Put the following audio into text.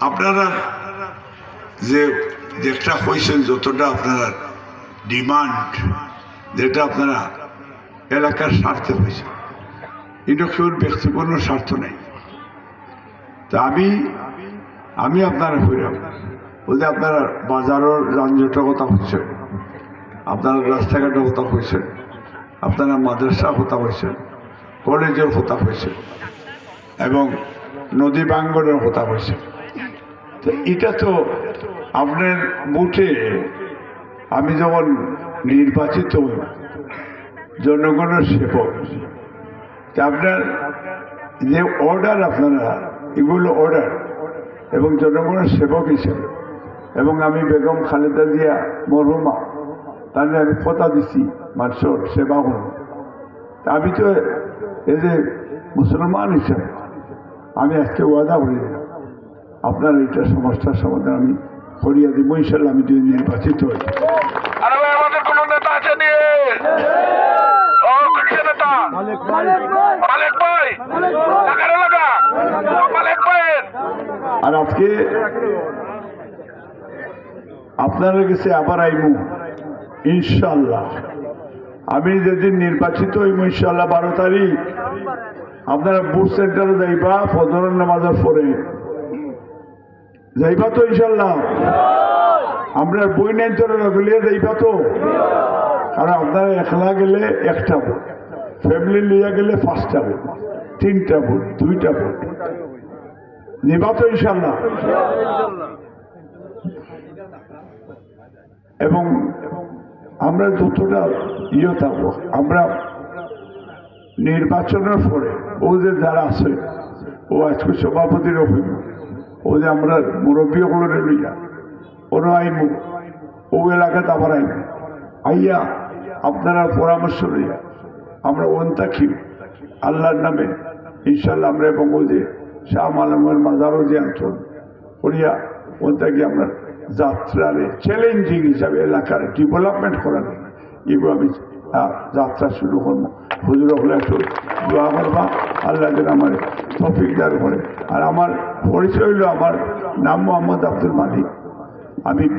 আপনারা যে যেটা হয়েছেন যতটা আপনারা ডিমান্ড যেটা আপনারা এলাকার স্বার্থে হয়েছে এটা কেউ ব্যক্তিপূর্ণ স্বার্থ নেই। তা আমি আমি আপনারা হইলাম বলতে আপনারা বাজারের যানজটের কথা হচ্ছে আপনারা রাস্তাঘাটের কথা হয়েছে আপনারা মাদ্রাসা কথা হয়েছে কলেজের কথা হয়েছে এবং নদী বাঙ্গনের কথা হয়েছে এটা তো আপনার মুঠে। আমি যখন নির্বাচিত জনগণের সেবক আপনার যে অর্ডার আপনারা, এগুলো অর্ডার এবং জনগণের সেবক হিসেবে। এবং আমি বেগম খালেদা জিয়া মরহুমা তাহলে আমি কথা দিছি মানুষের সেবা তা আমি তো এই যে মুসলমান হিসেবে, আমি আজকে ওয়াদা করে। দিলাম আপনার এইটা সমস্যার সমাধান আমি করিয়া দিব ইনশাল্লাহ আমি যদি নির্বাচিত হই। আমাদের কোন নেতা আছে নিয়ে ও কিসের নেতা? মালিক ভাই। মালিক ভাইয়ের? আর আজকে আপনার কাছে আবার আইমু। ইনশাল্লাহ আমি যেদিন নির্বাচিত হইব ইনশাল্লাহ বারো তারিখ। আপনারা বুথ সেন্টারে যাইবা ফজরের নামাজের পরে। যাইবা তো ইনশাল্লাহ আমরা বই নাই তো গলিয়ে যাইবা তো। কারণ আপনারা একলা গেলে একটা ভোট ফ্যামিলি লিয়া গেলে পাঁচটা ভোট তিনটা ভোট দুইটা ভোট নিবা তো ইনশাল্লাহ এবং আমরা যতটা ইয়ে থাকব, আমরা নির্বাচনের পরে, ও যে যারা আছে, ও আজকে সভাপতির হইব ও যে আমরা মুরব্বী হলরে লইয়া ওরা আইব ও এলাকাতে আবার আইব আইয়া আপনারা পরামর্শ লইয়া আমরা ওন থাকি। আল্লাহর নামে ইনশাল্লাহ আমরা এবং ও যে শাহ মালামের মাজারও যে অঞ্চল করিয়া ওন থাকি আমরা যাত্রারে চ্যালেঞ্জিং হিসাবে এলাকার ডেভেলপমেন্ট করার এগুলো আমি যাত্রা শুরু করব হুজুর হলে একটু দোয়া করবা, আল্লাহ যেন আমার তফিক দার করে। আর আমার পরিচয় হলো আমার নাম মোহাম্মদ আব্দুল মালিক। আমি